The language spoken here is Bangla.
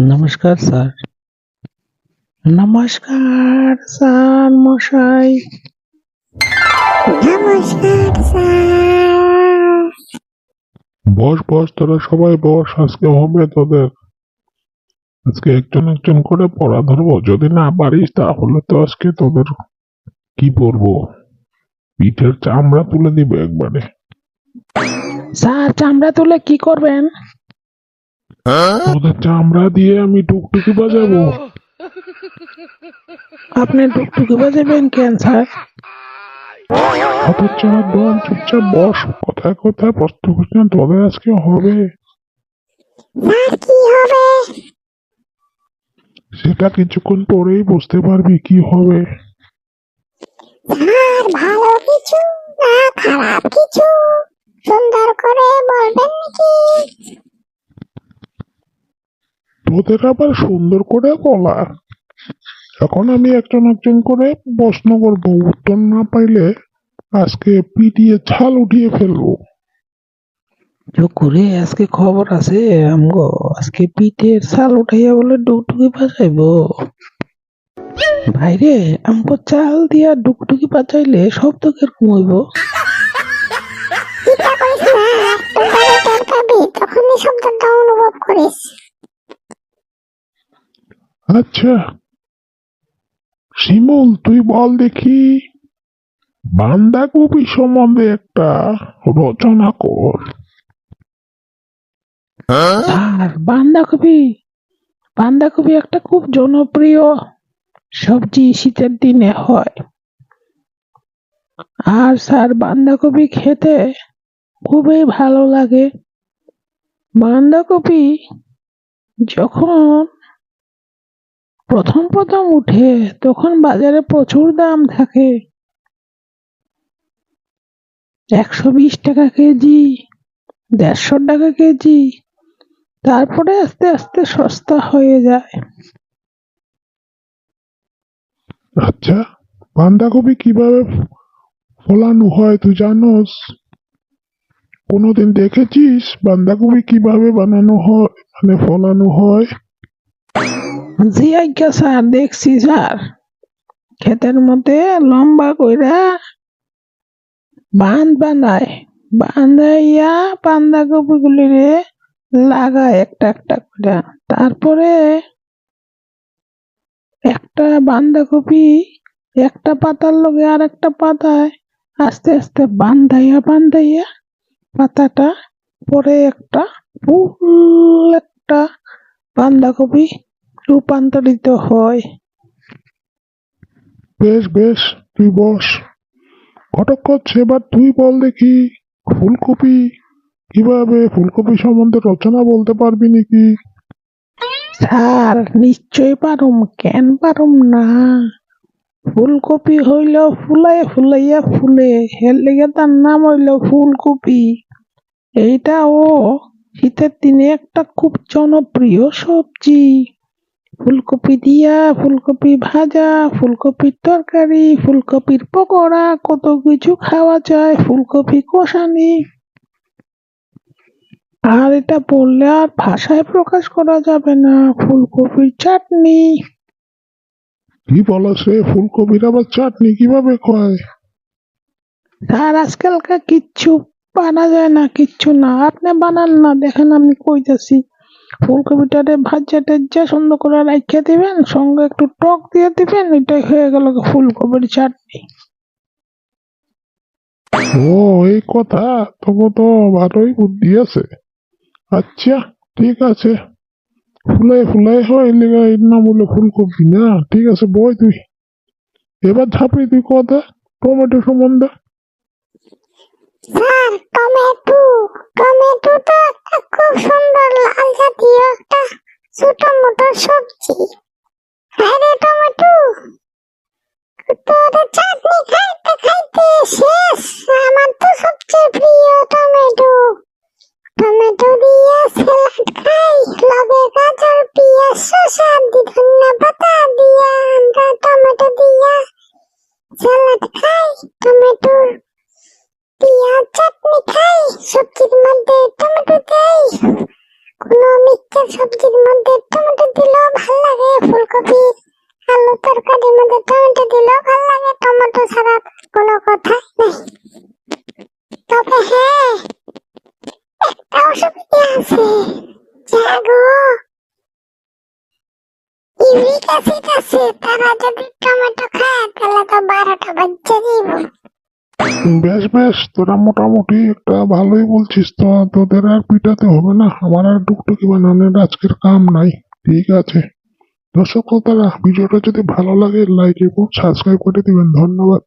নমস্কার স্যার। নমস্কার স্যার মশাই। নমস্কার স্যার। বস বস তোরা সবাই বস আজকে হবে তোদের। আজকে একজন একজন করে পড়া ধরবো। যদি না পারিস তাহলে তো আজকে তোদের কি পড়ব? পিঠের চামড়া তুলে দিবে একবারে। স্যার চামড়া তুলে কি করবেন? তোদের চামড়া দিয়ে আমি টুকটুকি বাজাবো। আপনি টুকটুকি বাজাবেন কেন স্যার? চুপচাপ বস। প্রশ্ন করছেন আজকে হবে? সেটা কিছুক্ষণ পরেই বুঝতে পারবি কি হবে। স্যার ভালো কিছু না খারাপ কিছু? সুন্দর করে বলবেন নাকি? তোদের আবার সুন্দর করে বলা এখন আমি একজন একজন করে প্রশ্ন করব উত্তর না পাইলে আজকে পিটিয়ে ছাল উঠিয়ে ফেলব। করে, আজকে খবর আছে আমগো, আজকে পিঠের চাল উঠাইয়া বলে ডুকটুকি বাজাইবো। ভাইরে, আমগো চাল দিয়া ডুকটুকি বাজাইলে শব্দ কীরকম হইব? আচ্ছা শিমুল, তুই বল দেখি। বান্দাকপি সম্বন্ধে একটা রচনা কর। আর বান্ধাকপি বান্ধাকপি একটা খুব জনপ্রিয় সবজি শীতের দিনে হয়। আর স্যার বান্ধাকপি খেতে খুবই ভালো লাগে। বান্ধাকপি যখন প্রথম প্রথম উঠে তখন বাজারে প্রচুর দাম থাকে। একশো বিশ টাকা কেজি, দেড়শো টাকা কেজি। তারপরে আস্তে আস্তে সস্তা হয়ে যায়। আচ্ছা বান্দাকপি কীভাবে ফলানো হয় তুই জানোস? কোনোদিন দেখেছিস বান্দাকপি কীভাবে বানানো হয় মানে ফলানো হয়? স্যার দেখছি স্যার। ক্ষেতের মধ্যে লম্বা কইরা বাঁধ বানায়। বান্ধাইয়া বান্ধাকপি গুলিরে লাগায় একটা একটা করে তারপরে একটা বান্ধাকপি একটা পাতার লগে আর একটা পাতায় আস্তে আস্তে বান্ধাইয়া বান্ধাইয়া পাতাটা পরে একটা ফুল একটা বান্ধাকপি রূপান্তরিত হয়। বেশ বেশ তুই বস। ঘটক এবার তুই বল দেখি। ফুলকপি? কীভাবে? ফুলকপি সম্বন্ধে রচনা বলতে পারবি নাকি? স্যার নিশ্চয় পারুম। কেন পারুম না? ফুলকপি হইল ফুলাই ফুলাইয়া ফুলে এর লেগে তার নাম হইল ফুলকপি। এইটা ও শীতের দিনে একটা খুব জনপ্রিয় সবজি। ফুলকপি দিয়া ফুলকপি ভাজা ফুলকপির তরকারি ফুলকপির পকোড়া কত কিছু খাওয়া যায় ফুলকপি কষানি। আর এটা বললে আর ভাষায় প্রকাশ করা যাবে না ফুলকপির চাটনি। কি বলো সে ফুলকপির আবার চাটনি কীভাবে খায়? আর আজকালকার কিচ্ছু বানা যায় না কিচ্ছু না। আপনি বানান না দেখেন আমি কইতাছি। ফুলকপিটারে ভাজা টাজা সুন্দর করে রাখিয়ে দিবেন সঙ্গে একটু টক দিয়ে দিবেন এটাই হয়ে গেল ফুলকপির চাটনি। ও এই কথা তবু তো ভালোই বুদ্ধি আছে। আচ্ছা ঠিক আছে। ফুলাই ফুলাই হয় লেগা নাম হলো ফুলকপি না? ঠিক আছে বই তুই। এবার ঝাঁপি তুই কথা টমেটো সম্বন্ধে? স্যার টমেটো টমেটো তো একটা খুব সুন্দর লাল জাতীয় একটা ছোট মোটো সবজি আরে টমেটো তোর চাটনি খাইতে খাইতে শেষ আমার তো সবচেয়ে প্রিয় টমেটো টমেটো দিয়ে স্যালাড খাই লগে গাজর পেঁয়াজ শসা দি ধনিয়া পাতা দিয়া আমরা টমেটো দিয়া স্যালাড খাই টমেটোর পেঁয়াজ চাটনি খাই, সবজির মধ্যে টমেটো দেই। কোনো মিক্সচার সবজির মধ্যে টমেটো দিলেও ভালো লাগে, ফুলকপি, আলু তরকারির মধ্যে টমেটো দিলেও ভালো লাগে, টমেটো ছাড়া কোনো কথাই নেই। তবে হ্যাঁ একটা অসুবিধা আছে। যা গো ইউরিক অ্যাসিড আছে, তারা যদি টমেটো খায়, তাহলে তো বারোটা বাচ্চা দিব বেশ বেশ, তোরা মোটামুটি একটা ভালোই বলছিস তো, তোদের আর পিটাতে হবে না, আমার আর টুকটুকি বানানোর আজকের কাম নাই, ঠিক আছে। দর্শক তারা ভিডিওটা যদি ভালো লাগে লাইক এবং সাবস্ক্রাইব করে দিবেন, ধন্যবাদ।